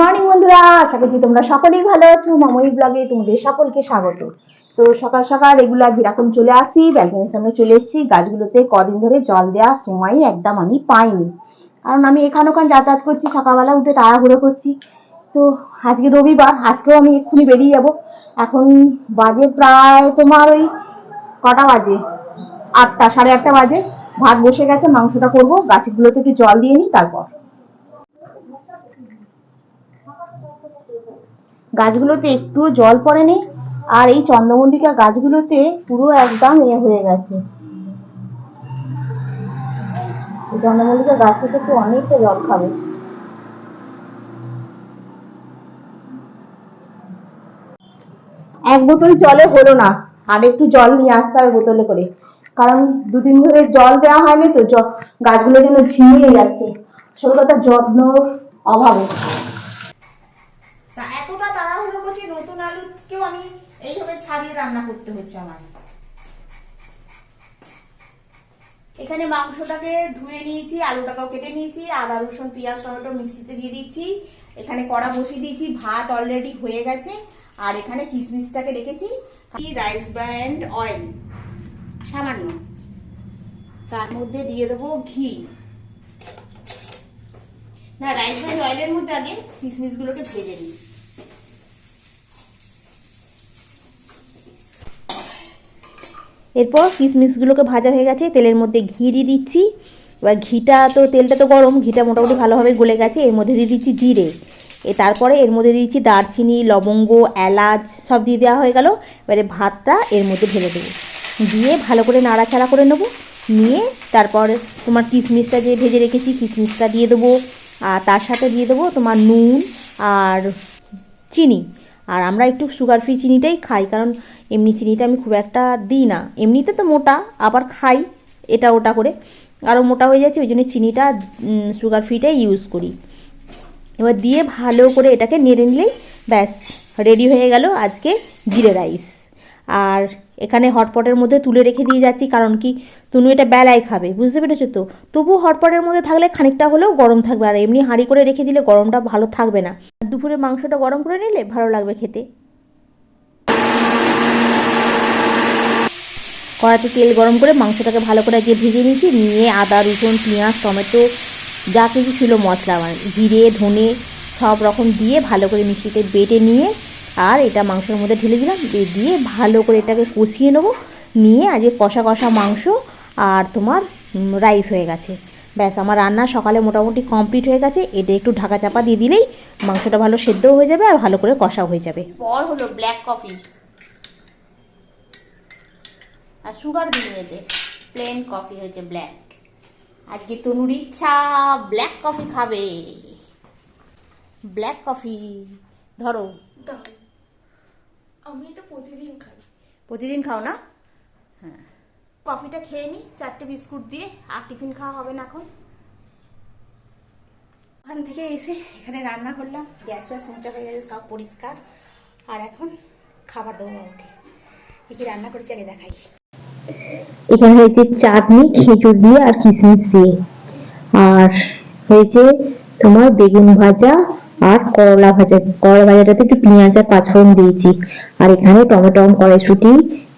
Morning বন্ধুরা, আশা করছি তোমরা সকলেই ভালো আছো। মামনি ব্লগে তোমাদের সকলকে স্বাগত। তো সকাল সকাল রেগুলার যেরকম চলে আসি ব্যালকনির সামনে চলে এসেছি। গাছগুলোতে কদিন ধরে জল দেওয়ার সময় একদম আমি পাইনি। কারণ আমি এখান ওখান যাতায়াত করছি, সকালবেলা উঠে তাড়াহুড়ো করছি। তো আজকে রবিবার, আজকেও আমি এক্ষুনি বেরিয়ে যাব। এখন বাজে প্রায় তোমার ওই কটা বাজে? আটটা, সাড়ে আটটা বাজে। ভাত বসে গেছে, মাংসটা করব। গাছগুলোতে একটু জল দিয়ে নিই, তারপর। গাছগুলোতে একটু জল পড়েনি, আর এই চন্দ্রমল্লিকা গাছগুলোতে পুরো একদম এ হয়ে গেছে। চন্দ্রমল্লিকা গাছটাতে একটু অনেকটা জল খাবে। এক বোতল জলে হলো না, আর একটু জল নিয়ে আসতে হবে বোতলে করে। কারণ দুদিন ধরে জল দেওয়া হয়নি তো গাছগুলো যেন ঝিমিয়ে যাচ্ছে। আসলে কথা যত্ন অভাবে। করছি নতুন আলুকেও আমি এইভাবে ছাড়িয়ে রান্না করতে হচ্ছে আমার এখানে মাংসটাকে ধুয়ে নিয়েছি, আলুটাকেও কেটে নিয়েছি আদা রসুন, পেঁয়াজ, টমেটো মিক্সিতে দিয়ে দিচ্ছি। এখানে কড়া বসিয়ে দিয়েছি, ভাত অলরেডি হয়ে গেছে। আর এখানে কিশমিশটাকে রেখেছি রাইস ব্যান্ড অয়েল সামান্য। তার মধ্যে দিয়ে দেবো ঘি। না রাইস ব্যান্ড অয়েলের মধ্যে আগে কিশমিশগুলোকে ভেজে নিই। এরপর কিশমিশগুলোকে ভাজা হয়ে গেছে, তেলের মধ্যে ঘি দিয়ে দিচ্ছি। এবার ঘিটা তো, তেলটা তো গরম, ঘিটা মোটামুটি ভালোভাবে গলে গেছে, এর মধ্যে দিয়ে দিচ্ছি জিরে। এ তারপরে এর মধ্যে দিয়ে দিচ্ছি দারচিনি, লবঙ্গ, এলাচ, সব দিয়ে দেওয়া হয়ে গেল। এবারে ভাতটা এর মধ্যে ঢেলে দেবো। দিয়ে ভালো করে নাড়াচাড়া করে নেব। নিয়ে তারপর তোমার কিশমিশটা যে ভেজে রেখেছি কিশমিশটা দিয়ে দেবো। আর তার সাথে দিয়ে দেবো তোমার নুন আর চিনি। আর আমরা একটু সুগার ফ্রি চিনিটাই খাই, কারণ এমনি চিনিটা আমি খুব একটা দিই না। এমনিতে তো মোটা, আবার খাই এটা ওটা করে। আরও মোটা হয়ে যাচ্ছে, ওই জন্য চিনিটা সুগার ফ্রিটাই ইউজ করি। এবার দিয়ে ভালো করে এটাকে নেড়ে নিলেই ব্যাস রেডি হয়ে গেল আজকে জিরে রাইস আর এখানে হটপটের মধ্যে তুলে রেখে দিয়ে যাচ্ছি, কারণ কি? তুমি এটা বেলায় খাবে, বুঝতে পেরেছ তো? তবু হটপটের মধ্যে থাকলে খানিকটা হলেও গরম থাকবে, আর এমনি হাঁড়ি করে রেখে দিলে গরমটা ভালো থাকবে না। দুপুরে মাংসটা গরম করে নিলে ভালো লাগবে খেতে। কড়াতে তেল গরম করে মাংসটাকে ভালো করে আগে ভেজে নিয়েছি, নিয়ে আদা, রসুন, পেঁয়াজ, টমেটো, যা কিছু ছিল মশলা আমার জিরে, ধনে, সব রকম দিয়ে ভালো করে মিষ্টিতে বেটে নিয়ে আর এটা মাংসের মধ্যে ঢেলে দিলাম দিয়ে দিয়ে ভালো করে এটাকে কষিয়ে নেব। নিয়ে আজকে কষা কষা মাংস আর তোমার রাইস হয়ে গেছে। ব্যাস আমার রান্না সকালে মোটামুটি কমপ্লিট হয়ে গেছে। এটা একটু ঢাকা চাপা দিয়ে দিলেই মাংসটা ভালো সেদ্ধও হয়ে যাবে আর ভালো করে কষা হয়ে যাবে। পর হলো ব্ল্যাক কফি আর সুগার দিয়ে এতে প্লেন কফি হয়েছে ব্ল্যাক আজকে তনুর ইচ্ছা ব্ল্যাক কফি খাবে। ব্ল্যাক কফি ধরো। আমি এটা প্রতিদিন খাই। প্রতিদিন খাও না? হ্যাঁ। কফিটা খেয়ে নি চারটে বিস্কুট দিয়ে আর টিফিন খাওয়া হবে না এখন। ওখান থেকে এসে এখানে রান্না করলাম গ্যাস ফ্যাস মোচা হয়ে গেছে সব পরিষ্কার। আর এখন খাবার দেবো ওকে কি রান্না করেছি আগে দেখাই। এখানে হয়েছে চাটনি খেজুর দিয়ে আর কিশমিশ দিয়ে। আর হয়েছে তোমার বেগুন ভাজা আর করলা ভাজা, করলা ভাজাটাতে একটু পেঁয়াজ আর পাঁচফোড়ন দিয়েছি। আর এখানে টমেটো কড়াইশুটি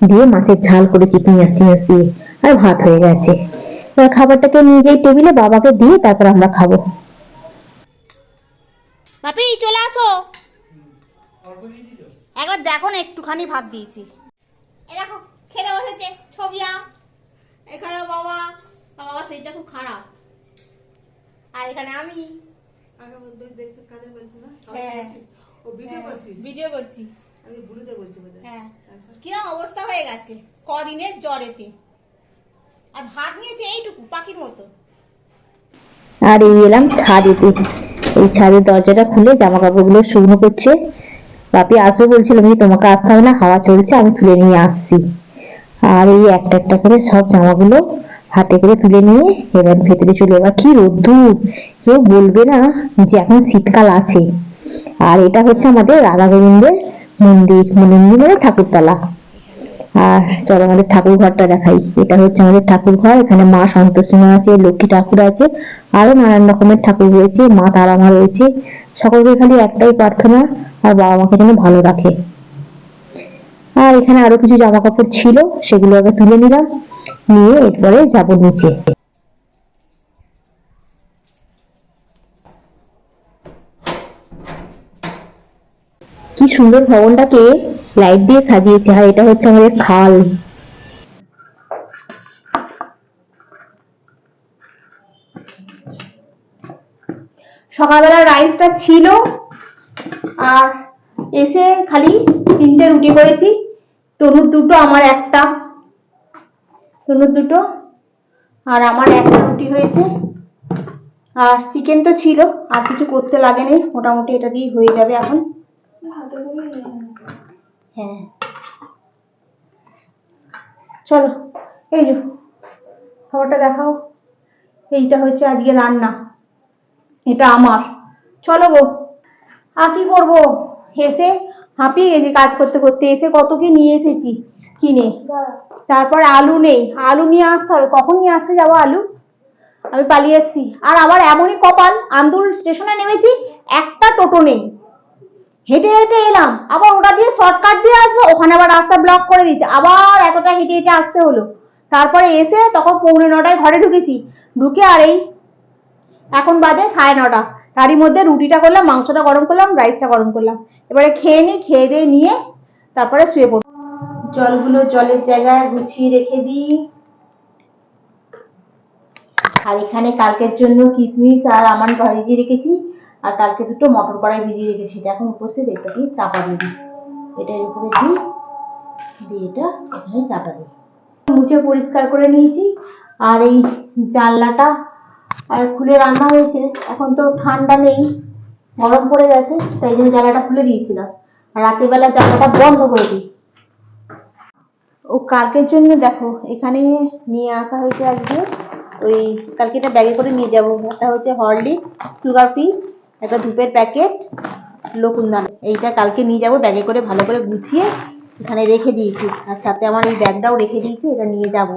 দিয়ে মাছের ঝাল করেছি পেঁয়াজ টিয়াজ দিয়ে। আর ভাত হয়ে গেছে। এবার খাবারটাকে নিয়ে যাই টেবিলে বাবাকে দিয়ে তারপর আমরা খাব। বাপি, চলে আসো। একবার দেখো না, একটুখানি ভাত দিয়েছি। দেখো, খেতে বসেছে, ছবি এখানে বাবা বাবা খুব খারাপ। আর এখানে আমি। ভিডিও করছি। হ্যাঁ। কিরম অবস্থা হয়ে গেছে? কদিনের জ্বরেতে। আর ভাত নিয়েছে এইটুকু পাখির মতো। আর এই এলাম ছাদেতে এই ছাদের দরজাটা খুলে জামা কাপড়গুলো শুকনো করছে। বাপি আসবে বলছিল আমি তোমাকে আসতে হবে না হাওয়া চলছে আমি তুলে নিয়ে আসছি। আর এই একটা একটা করে সব জামাগুলো হাতে করে তুলে নিয়ে এবার ভেতরে চলে এবার কি রোদ্দুর? কেউ বলবে না যে এখন শীতকাল আছে। আর এটা হচ্ছে আমাদের রাধা গোবিন্দের মন্দির মন্দির মানে ঠাকুরতলা। আর চলো আমাদের ঠাকুর ঘরটা দেখাই। এটা হচ্ছে আমাদের ঠাকুর ঘর এখানে মা সন্তোষী আছে, লক্ষ্মী ঠাকুর আছে, আরও নানান রকমের ঠাকুর রয়েছে, মা তারা মা রয়েছে। সকলকে খালি একটাই প্রার্থনা, আর বাবা মাকে যেন ভালো রাখে। আর এখানে আরও কিছু জামা কাপড় ছিল, সেগুলো আগে তুলে নিলাম। নিয়ে এরপরে যাব নিচে। কি সুন্দর ভবনটাকে লাইট দিয়ে সাজিয়েছে, আর এটা হচ্ছে আমাদের খাল। সকালবেলা রাইসটা ছিল, আর এসে খালি তিনটে রুটি করেছি। তনুর দুটো, আমার একটা। তনুর দুটো। আর আমার একটা রুটি হয়েছে। আর চিকেন তো ছিল, আর কিছু করতে লাগেনি। মোটামুটি এটা দিয়ে হয়ে যাবে এখন। হ্যাঁ। চলো, এই যে, খাবারটা দেখাও। এইটা হচ্ছে আজকে রান্না। এটা আমার। চলো গো। আর কি করব? এসে হাঁপিয়ে গেছি কাজ করতে করতে। এসে কত কি নিয়ে এসেছি। কিনে তারপর আলু নেই। আলু নিয়ে আসতে হবে। কখন নিয়ে আসতে যাব আলু? আমি পালিয়ে এসেছি। আর আমার এমনই কপাল। আন্দুল স্টেশনে নেমেছি, একটা টোটো নেই। হেঁটে হেঁটে এলাম। আবার ওটা দিয়ে শর্টকাট দিয়ে আসব, ওখানে আবার রাস্তা ব্লক করে দিচ্ছে আবার এতটা হেঁটে হেঁটে আসতে হলো। তারপরে এসে তখন পৌনে নটায় ঘরে ঢুকেছি। ঢুকে আর এই এখন বাজে সাড়ে নটা। তারই মধ্যে রুটিটা করলাম, মাংসটা গরম করলাম রাইসটা গরম করলাম। এবারে খেয়ে নিই খেয়ে দিয়ে নিয়ে তারপরে শুয়ে পড়ব জলগুলো জলের জায়গায় গুছিয়ে রেখে দিই। আর এখানে কালকের জন্য কিশমিশ আর আমার ভিজিয়ে রেখেছি। আর কালকে দুটো মটর কড়াই ভিজিয়ে রেখেছি। এটা এখন উপস্থিত এটা দিয়ে চাপা দিয়ে দিই। এটার উপরে দিই, দিয়ে এটা এখানে চাপা দিই। মুছে পরিষ্কার করে নিয়েছি। আর এই জানলাটা খুলে রান্না হয়েছে। এখন তো ঠান্ডা নেই, গরম পড়ে গেছে, তাই জন্য জানলাটা খুলে দিয়েছিলাম। রাতের বেলা জানলাটা বন্ধ করে দিই। ও কালকের জন্য দেখো, এখানে নিয়ে আসা হয়েছে আজকে। ওই কালকে এটা ব্যাগে করে নিয়ে যাব। একটা হচ্ছে হরলিক্স সুগার ফ্রি একটা ধূপের প্যাকেট লকুন্দান। এইটা কালকে নিয়ে যাব ব্যাগে করে ভালো করে গুছিয়ে এখানে রেখে দিয়েছি। আর সাথে আমার এই ব্যাগটাও রেখে দিয়েছি, এটা নিয়ে যাব।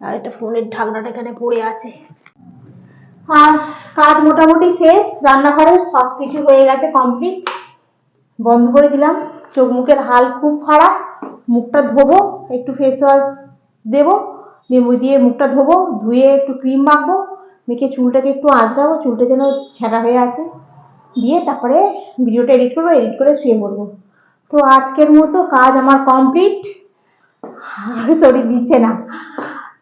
আর এটা ফোনের ঢাকনাটা এখানে পড়ে আছে। আর কাজ মোটামুটি শেষ রান্নাঘরের সব কিছু হয়ে গেছে কমপ্লিট বন্ধ করে দিলাম। চোখ মুখের হাল খুব খারাপ। মুখটা ধোবো, একটু ফেস ওয়াশ দেবো লেবু দিয়ে মুখটা ধোবো, ধুয়ে একটু ক্রিম মাখবো, মেখে চুলটাকে একটু আঁচড়াবো, চুলটা যেন ছেঁড়া হয়ে আছে। দিয়ে তারপরে ভিডিওটা এডিট করব এডিট করে শুয়ে পড়ব। তো আজকের মতো কাজ আমার কমপ্লিট শরীর দিচ্ছে না।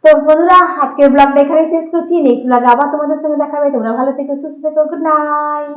তো বন্ধুরা, আজকের ব্লগটা এখানে শেষ করছি। নেক্সট ব্লগে আবার তোমাদের সঙ্গে দেখা হবে। তোমরা ভালো থেকো, সুস্থ থেকো গুড নাইট